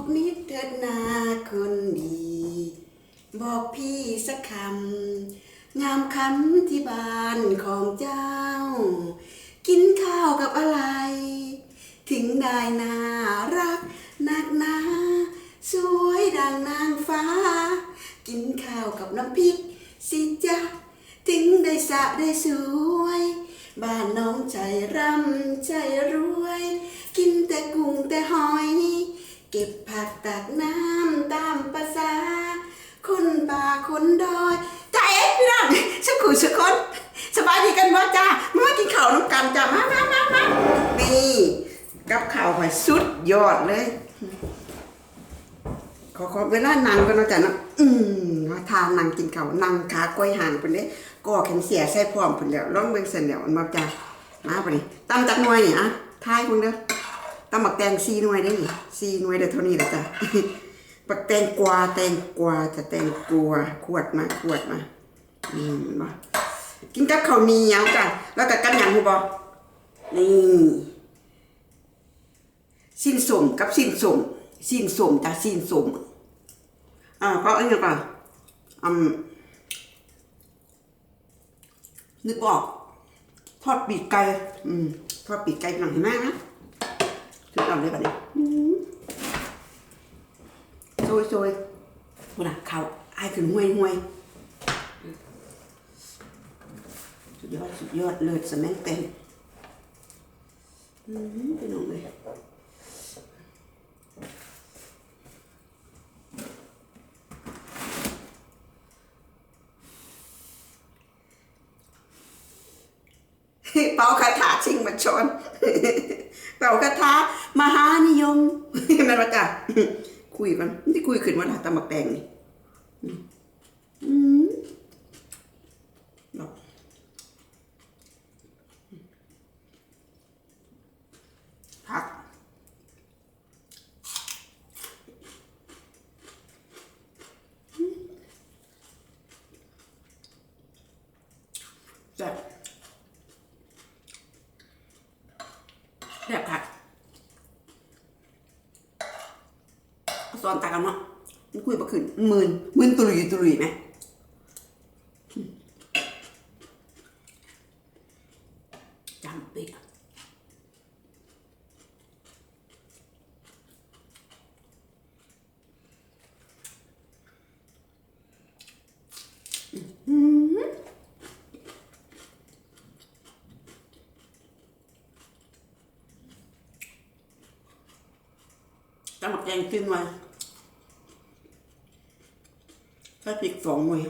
บอกนิดเถิดนาคนดี บอกพี่สักคำ งามคำที่บ้านของเจ้า กินข้าวกับอะไร ถึงได้น่ารักนักหนาสวยดังนางฟ้า กินข้าวกับน้ำพริกสิจ๊ะถึงได้สะได้สวย บ้านน้องใจร่ำใจรวย กินแต่กุ้งแต่หอย เก็บผักตักน้ำตามภาษาคนป่าคนดอยจ้าเอ๊ะพี่น้องสักขู่สักคนสบายดีกันบ่จ้ามากินข้าวน้ำกันจ้ามามามามานี่กับข้าวหอยสุดยอดเลย ขอขอเวลานั่งกันเนาะจ้ะเนาะอืมมาทานนั่งกินข้าวนั่งขากล้วยห่างเพิ่นเด้ก็แขนเสียใส่พร้อมเพิ่นแล้วลองเบิ่งเส้นแล้วมันมาจ้ะมาไปนี่ตำจักหน่วยนี่อะทายเพิ่นเด้อ ตำบักแตง4หน่วยได้นี่4หน่วยได้เท่านี้แหละจ้ะบักแตงกวาแตงกวาจะแตงกวาขวดมาขวดมาอืมมากินกับข้าวเหนียวจ้ะแล้วก็กันหยังฮู้บ่นี่สิ้นสมกับสิ้นสมสิ้นสมจ้ะสิ้นสมอ่าก็อันนี้ก่อนอืมนึกออก ทอดปีกไก่อืมทอดปีกไก่หนังเห็นไหมนะ สุดยอดเลยแบบนี้อืมโซยโซยคุณอะเขาไอ้ายขึ้นห่วยห่วยสุดยอด สุดยอด เลยสแมงเต็มอืมไปน้องเลย เป่าคาถาชิงมาชนเป่าคาถามหานิยมม่นว่าจ้ะคุยกันที่คุยขึ้นว่าตำบักแตงนี่อืมดอกผักแซ่บ แบบค่ะสอนตากันเนาะ มันคุยมาขึ้นมืนมืนตุลุยตุลุยไหมจำปีกจำหมักแกงกินไว้ ใส่พริกสองหน่วย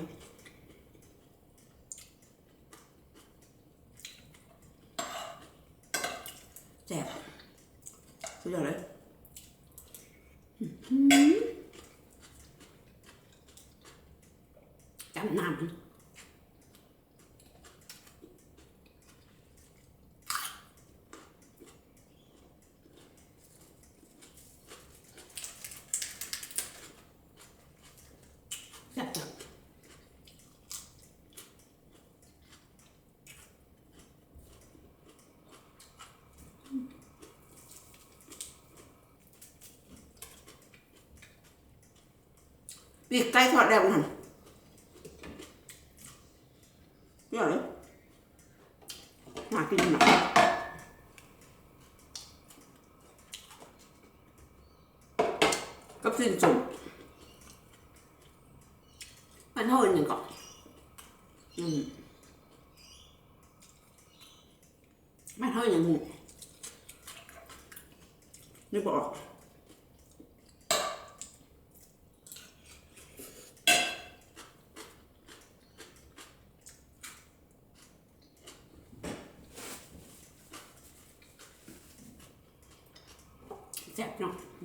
แซ่บสุดยอดเลยจำน้ำ แซ่บจัง ปีกไก่ทอดแล้วมันเยอะเลยน่ากินมากกับสิ้นจุ่ม มันเท่าหนึ่งก่อนอืมมันเท่าอย่างหมูนึกบออก แซ่บเนาะ อ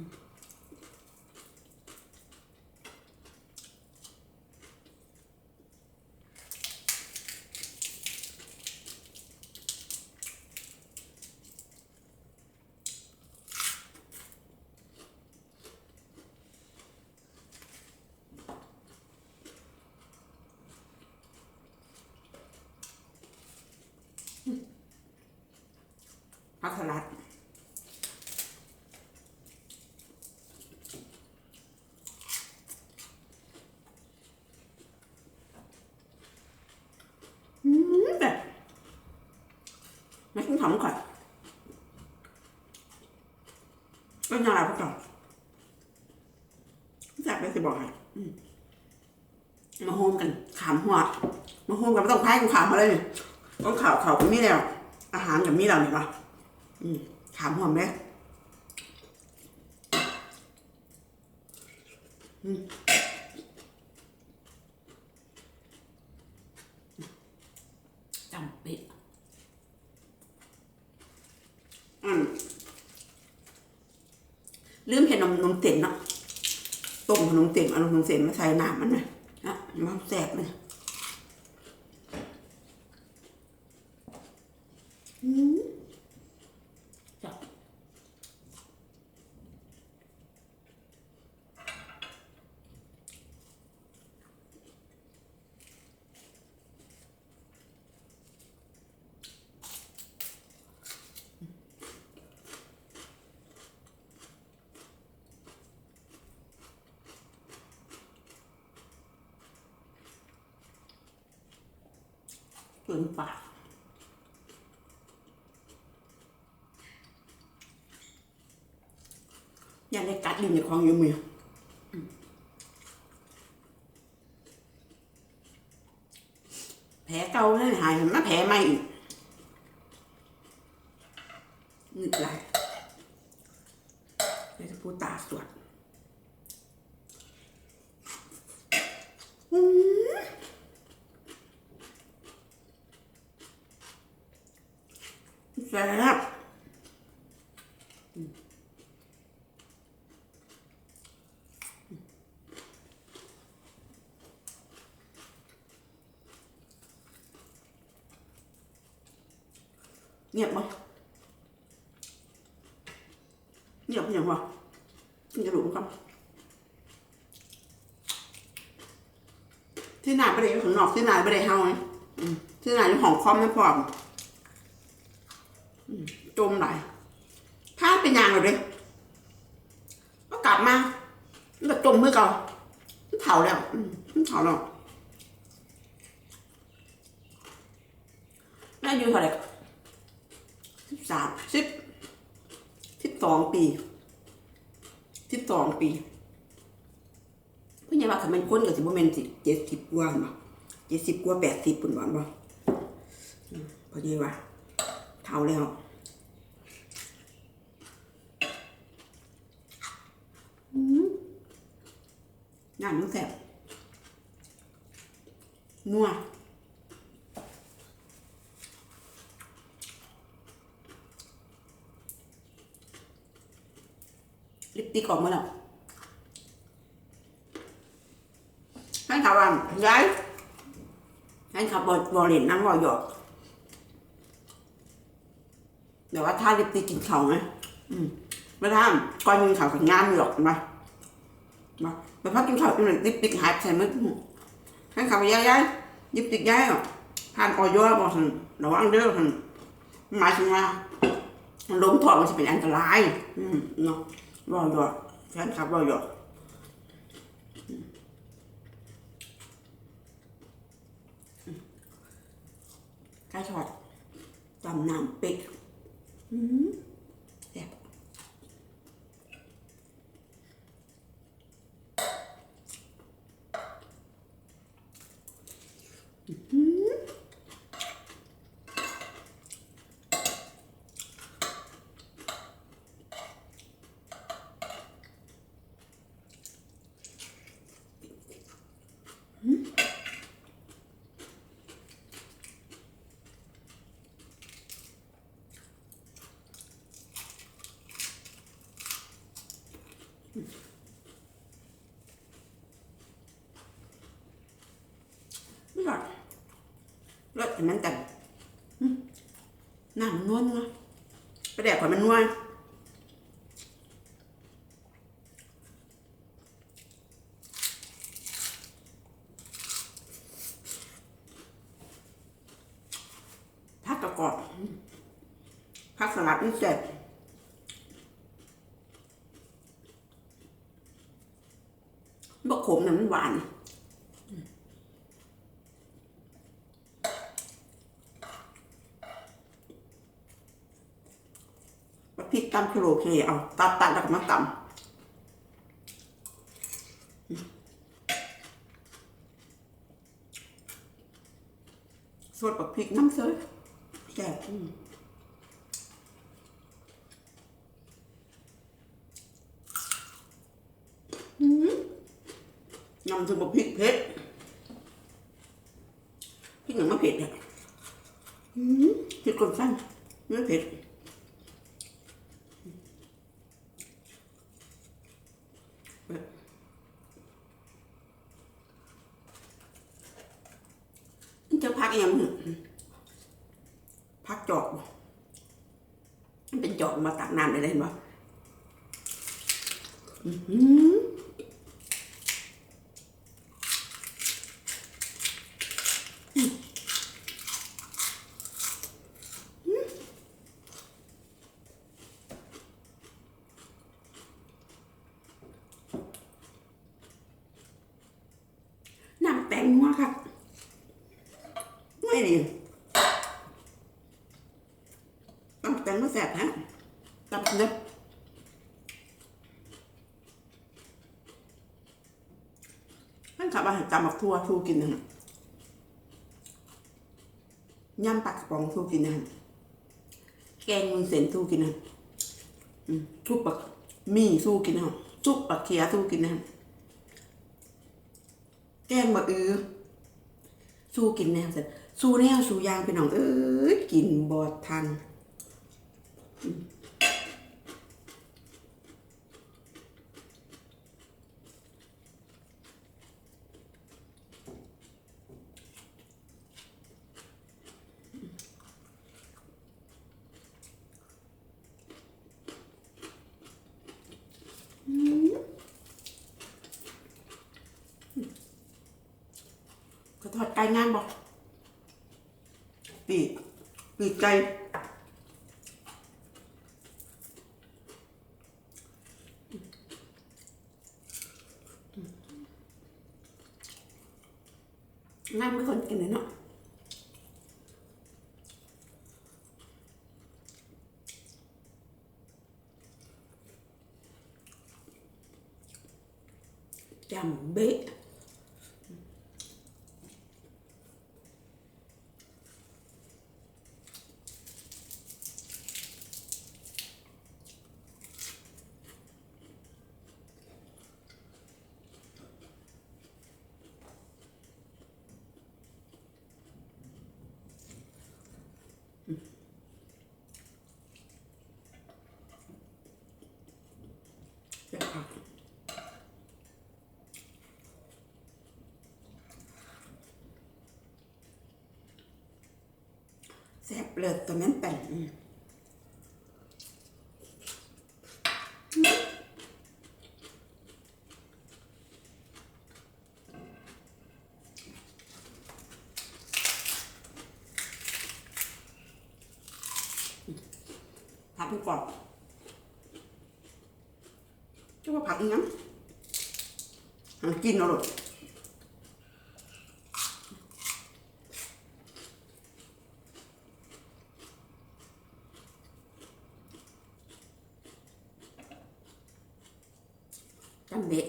ไม่ต้อมก่อนก็ยังไงพวกเราแซ่บไปสิบอกให้มาโฮมกันขามหัวมาโฮมกันไม่ต้องพายกูขามมาเลยนี่ต้องข่าวข่าวกับมีแล้ว อาหารกับมีแล้วนี่ปะอืมขามหัวไหมอืมจำเป็ดอืม ลืมเห็นนมนมเต็มเนาะต้มขนมเต็มเอานมเต็มมาใส่น้ำมันนะอะมันแสบเล จนปากอย่าได้กัดลิ้นในของอยู่มือแผลเก่าเลยหายมาแผลใหม่อีกหงึดไหลเดี๋ยวจะพูดตาสวดอืม แซ่บ เงียบไหมเงียบอย่างวะกินกระดูกครับที่ไหนไม่ได้อยู่ข้างนอกที่ไหนไม่ได้เฮาไงอืมที่ไหนอยู่ห้องคอมไม่พร้อมจมไหลถ้าเป็นยางเลยดิก็กลับมาแล้วจมเมื่อก่ามันเผาแล้วเผาแล้วแม่อายุเท่าไหร่ สามสิบสิบสองปีสิบสองปีเพื่อนยังว่าคันเป็นคนกับสิบโมเมนสิเจ็ดสิบกว่าบ่เจ็ดสิบกว่าแปดสิบปุ่นหวานบ่พอดีว่าเท่าแล้วงานมันแสบนัว ติกออกมาแล้วให้ขับว่าย้ายให้ขับบอลเล่นน้ำบอลหยอกเดี๋ยวว่าถ้าลิปติกกินเขาไหมอืมไม่ทำก้อยมึงเขากับงามหยอกมามาไปพักกินเขาวกินหนึ่งติ๊กติ๊กหายใส่มือให้ขับย้ายย้ายยิบติ๊กย้ายอะผ่านออยอบอกท่านระวังเด้อท่านหมายถึงว่าล้มถอดมันจะเป็นอันตราย อืมเนาะ รอหยอดแฟนคลับรอหยอดไก่ทอดตำน้ำเป็ดอืม อันกันอืมน้ำมันนวลนาะไปแดกก่อมันนวลผักกระกอบอืมผักสลัดนี่เสร็จบะขมเนี่ยมันหวาน อ พริกตำกิโลเคเอาตัดตัดแล้วก็มาตำสดกับพริกน้ำเซยแซ่บอืมอืมยำถึงกับพริกเผ็ดพริกหนังมะเผ็ดเนี่ยอืมพริกกลมสั้นไม่เผ็ด มันจะพักยังมึงพักจอกมันเป็นจอกมาตักน้ำได้เลยเห็นปะอืมหือน้ำแตงมัวครับ ไม่ดีต้อง แต่งมาแสบฮะตับเน็บท่านขับมาจำมักทัวทูกินนะฮะย่ำปลากระป๋องทูกินนะฮะแกงมุนเส้นทูกินนะทุบปักมีสู้กินนะฮะทุบปักเขียสู้กินนะฮะแกงมะอือสู้กินแนวเสร็จสู้แนวสู้ยางไปน้องเอ้ยกินบอดทัน ทอดไก่งานบอกปีกปีกไก่งานไม่คนกินเลยเนาะ จ แซ่บเลิศตัวนั้นแต่งอืมผัดให้กรอบจะว่าผัดอีกยังหากินเอาหรอก จำเด็ก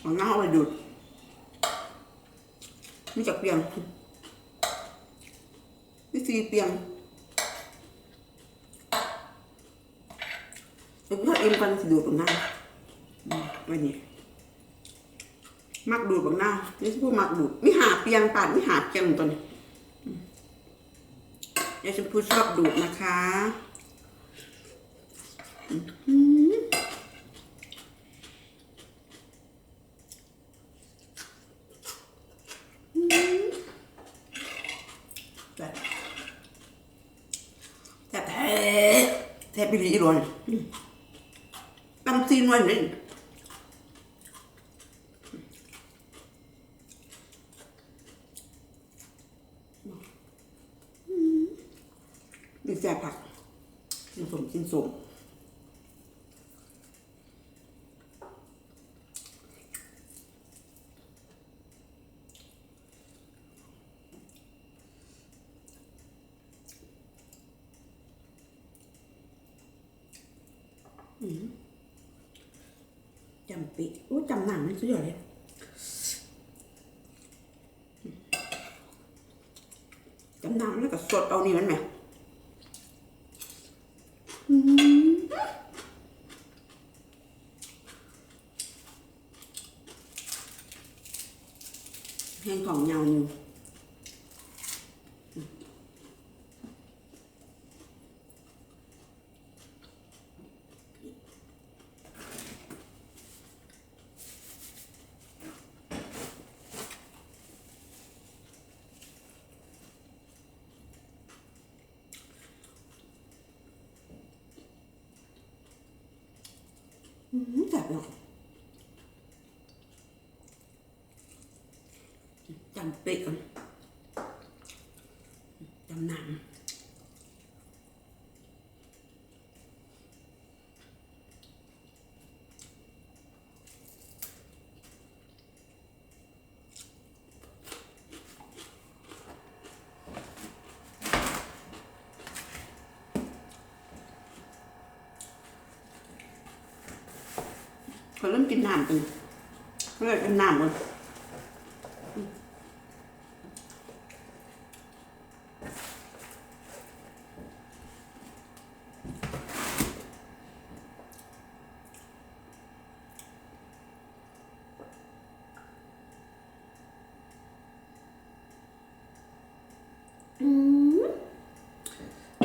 เอาหน้าไปดูดมีจักเปียงวิธีเปียงเดี๋ยวถ้าเอ็มกันดูดตรงหน้าอืมไว้นี่มักดูดบางหน้านี่พูดมักดูดไม่หาเปียงปาดไม่หาเปียงตัวนี้ เดี๋ยวฉันพูชอบดูดนะคะอืมแบบแต่แท้แท้ไปดีอีหลอนตำซีนวันนี้มีแซ่บผักกินสมกินสม จำปีอู้จำหนังมันสุดยอดเลยจำหนังแล้วก็สดเอานี่มันไหมแห้งของเงาอยู่ อืมจับเนาะจำปีก่อนจำหนัง เขาเริ่มกินน้ำกันเขาเริ่มกินน้ำกัน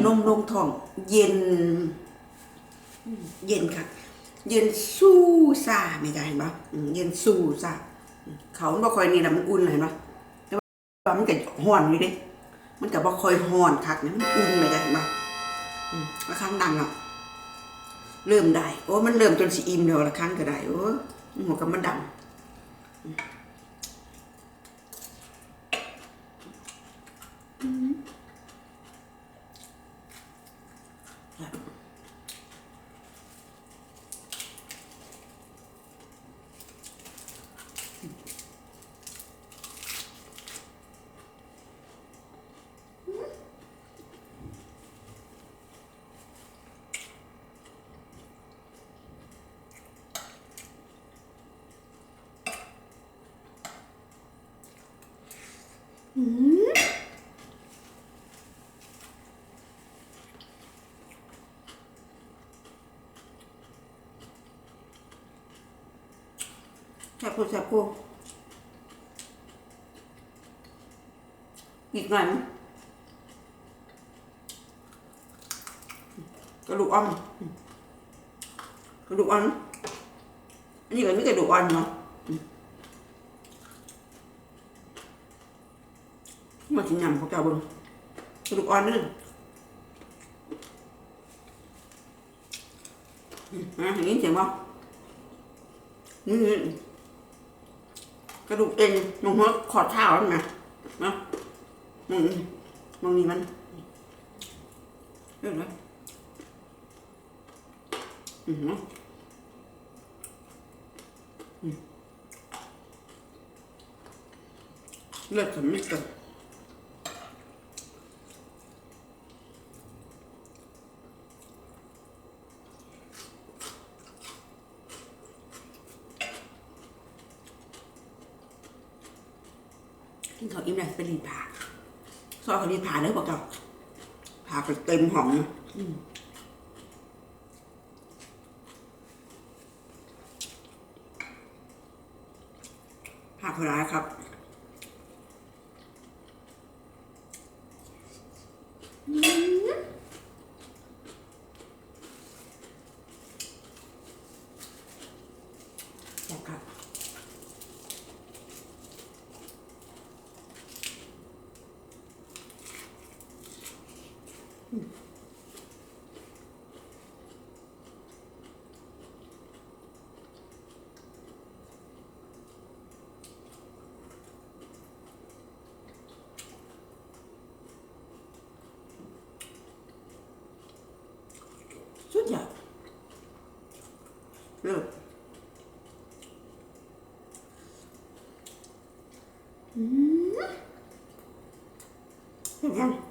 นมลงท้อง เย็น เย็นค่ะ เย็นสู้ซาไม่ใช่เห็นปะอืมเย็นสู้ซาเขาบ่คอยนี่แหละมันอุ่นเห็นปะแต่ว่ามันก็ห่อนอยู่ดิมันก็บ่คอยห่อนคักนะมันอุ่นไม่ใช่เห็นปะอืมละครั้งดังอะเริ่มได้โอ้มันเริ่มจนสิอิ่มเดียวละครั้งก็ได้โอ้หัวกับมันดำ แซ่บพูแซ่บพูอีกหน่อยกระดูกอ่อนกระดูกอ่อนอันนี้ก็ไม่กระดูกอ่อนเนาะ มาถึงยำพวกเจ้าเบิ่งกระดูกอ่อนนี่ฮะอย่างนี้เสียงบ่นี่กระดูกเอ็นลงหัวขอดเท้าแล้วนะนะมึงมึงนี่มันเรื่องอะไรอือหือเลือดฉันไม่เกิด กินข้าวอิ่มเลยไปรีดผ่าซอยเขารีดผ่าเลยบอกเจ้าผ่าไปเต็มห้องนะอืมผ่าคนร้ายครับ 嗯。